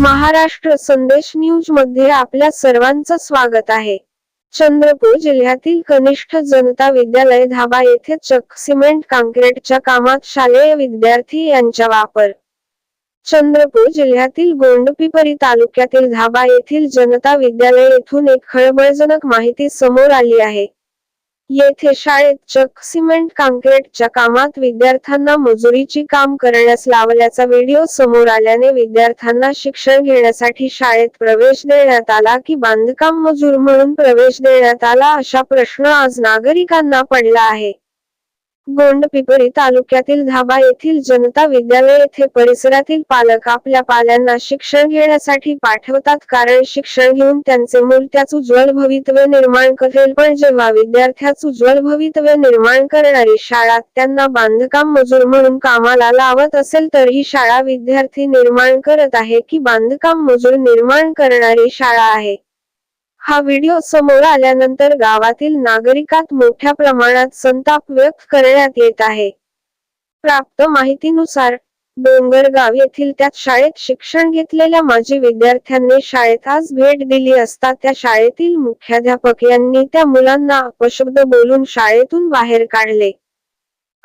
महाराष्ट्र संदेश न्यूजमध्ये आपल्या सर्वांचं स्वागत आहे. चंद्रपूर जिल्ह्यातील कनिष्ठ जनता विद्यालय धाबा येथे चक सिमेंट काँक्रीटच्या कामात शालेय विद्यार्थी यांचा वापर. चंद्रपूर जिल्ह्यातील गोंडपिपरी तालुक्यातील धाबा येथील जनता विद्यालय येथून एक खळबळजनक माहिती समोर आली आहे. येथे शाळेत चक सिमेंट काँक्रीटच्या कामात विद्यार्थ्यांना मजुरीची काम करण्यास लावल्याचा व्हिडिओ समोर आल्याने विद्यार्थ्यांना शिक्षण घेण्यासाठी शाळेत प्रवेश देण्यात आला की बांधकाम मजूर म्हणून प्रवेश देण्यात आला अशा प्रश्न आज नागरिकांना पडला आहे. गोंडपिपरी तालुक्यातील धाबा येथील जनता विद्यालय येथे परिसरातील पालक आपल्या पाल्यांना शिक्षण घेण्यासाठी पाठवतात. कारण शिक्षण घेऊन त्यांचे मूल त्याच उज्ज्वल भवितव्य निर्माण करेल. पण जेव्हा विद्यार्थ्याच उज्ज्वल भवितव्य निर्माण करणारी शाळा त्यांना बांधकाम मजूर म्हणून कामाला लावत असेल तर ही शाळा विद्यार्थी निर्माण करत आहे की बांधकाम मजूर निर्माण करणारी शाळा आहे. हा व्हिडिओ समोर आल्यानंतर गावातील नागरिकात मोठ्या प्रमाणात संताप व्यक्त करण्यात येत आहे. प्राप्त माहितीनुसार डोंगरगाव येथील त्या शाळेत शिक्षण घेतलेल्या माजी विद्यार्थ्यांनी शाळेत आज भेट दिली असता त्या शाळेतील मुख्याध्यापक यांनी त्या मुलांना अपशब्द बोलून शाळेतून बाहेर काढले.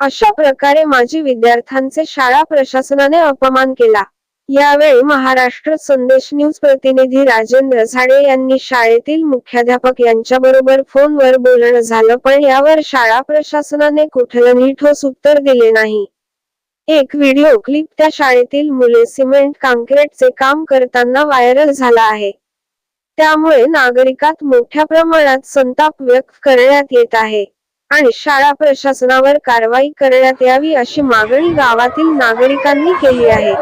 अशा प्रकारे माजी विद्यार्थ्यांचे शाळा प्रशासनाने अपमान केला. यावेळी महाराष्ट्र संदेश न्यूज प्रतिनिधी राजेंद्र झाडे यांनी शाळेतील मुख्याध्यापक यांच्याबरोबर फोनवर बोलणं झालं पण यावर शाळा प्रशासनाने कुठलंही ठोस उत्तर दिले नाही. एक व्हिडिओ क्लिप त्या शाळेतील मुले सिमेंट काँक्रीटचे काम करताना व्हायरल झाला आहे. त्यामुळे नागरिकात मोठ्या प्रमाणात संताप व्यक्त करण्यात येत आहे आणि शाळा प्रशासनावर कारवाई करण्यात यावी अशी मागणी गावातील नागरिकांनी केली आहे.